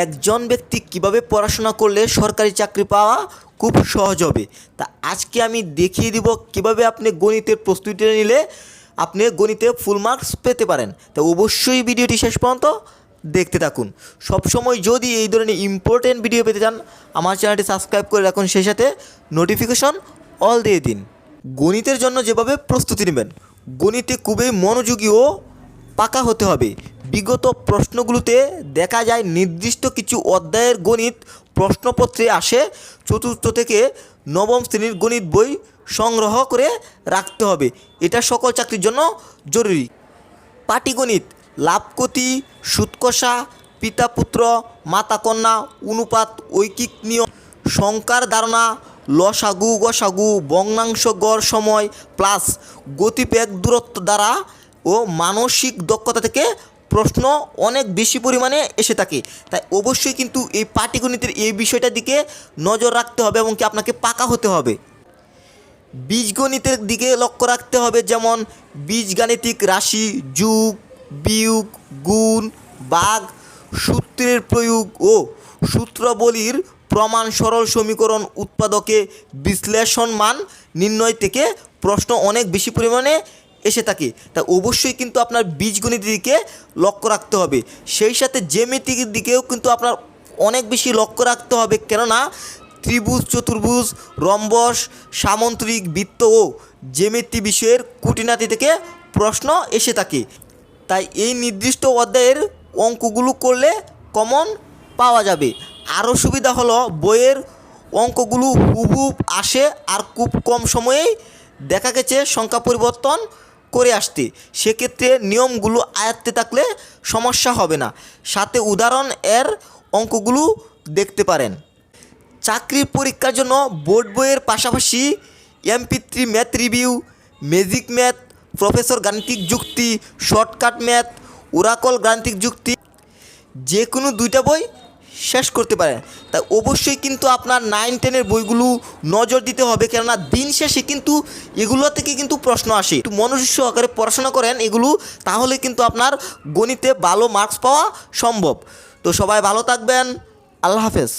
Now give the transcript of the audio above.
একজন ব্যক্তি কীভাবে পড়াশোনা করলে সরকারি চাকরি পাওয়া খুব সহজ হবে? তা আজকে আমি দেখিয়ে দিব কীভাবে আপনি গণিতের প্রস্তুতি নিলে আপনি গণিতে ফুল মার্কস পেতে পারেন। তা অবশ্যই ভিডিওটি শেষ পর্যন্ত দেখতে থাকুন। সবসময় যদি এই ধরনের ইম্পর্টেন্ট ভিডিও পেতে চান, আমার চ্যানেলটি সাবস্ক্রাইব করে রাখুন, সেই সাথে নোটিফিকেশন অল দিয়ে দিন। গণিতের জন্য যেভাবে প্রস্তুতি নেবেন, গণিতে খুবই মনোযোগী ও পাকা হতে হবে। বিগত প্রশ্নগুলোতে দেখা যায় নির্দিষ্ট কিছু অধ্যায়ের গণিত প্রশ্নপত্রে আসে। চতুর্থ থেকে নবম শ্রেণির গণিত বই সংগ্রহ করে রাখতে হবে। এটা সকল চাকরির জন্য জরুরি। পাটিগণিত লাভকতি সুৎকষা পিতা পুত্র মাতা কন্যা অনুপাত, ঐকিক নিয়ম, সংখ্যার ধারণা, লসাগু, গসাগু, ভগ্নাংশ, গড়, সময়, প্লাস গতিবেগ, দূরত্ব দ্বারা ও মানসিক দক্ষতা থেকে প্রশ্ন অনেক বেশি পরিমাণে এসে থাকে। তাই অবশ্যই কিন্তু এই পাটিগণিতের এই বিষয়টার দিকে নজর রাখতে হবে এবং কি আপনাকে পাকা হতে হবে। বীজগণিতের দিকে লক্ষ্য রাখতে হবে যেমন বীজগাণিতিক রাশি, যুগ, বিয়োগ, গুণ, বাঘ, সূত্রের প্রয়োগ ও সূত্রাবলীর প্রমাণ সরল সমীকরণ উৎপাদকে বিশ্লেষণ মান নির্ণয় থেকে প্রশ্ন অনেক বেশি পরিমাণে এসে থাকে। তা অবশ্যই কিন্তু আপনার বীজগণিতের দিকে লক্ষ্য রাখতে হবে। সেই সাথে জ্যামিতিক দিকেও কিন্তু আপনার অনেক বেশি লক্ষ্য রাখতে হবে। কেননা ত্রিভুজ, চতুর্ভুজ, রম্বস, সামন্ত্রিক, বৃত্ত ও জ্যামিতি বিষয়ের কুটিনাতি থেকে প্রশ্ন এসে থাকে। তাই এই নির্দিষ্ট অধ্যায়ের অঙ্কগুলো করলে কমন পাওয়া যাবে। আরও সুবিধা হলো বইয়ের অঙ্কগুলো হুবহুব আসে আর খুব কম সময়েই দেখা গেছে সংখ্যা পরিবর্তন করে আসতে। সেক্ষেত্রে নিয়মগুলো আয়ত্তে থাকলে সমস্যা হবে না। সাথে উদাহরণ এর অঙ্কগুলো দেখতে পারেন। চাকরির পরীক্ষার জন্য বোর্ড বইয়ের পাশাপাশি MP three math review, magic math, professor গাণিতিক যুক্তি, শর্টকাট ম্যাথ, ওরাকল গাণিতিক যুক্তি যে কোনো দুইটা বই শেষ করতে পারেন তাই অবশ্যই কিন্তু আপনার নাইন টেনের বইগুলো নজর দিতে হবে, কেননা দিন শেষে কিন্তু এগুলো থেকে কিন্তু প্রশ্ন আসে। একটু মনোযোগ সহকারে পড়াশোনা করেন এগুলো, তাহলে কিন্তু আপনার গণিতে ভালো মার্কস পাওয়া সম্ভব। তো সবাই ভালো থাকবেন, আল্লাহ হাফেজ।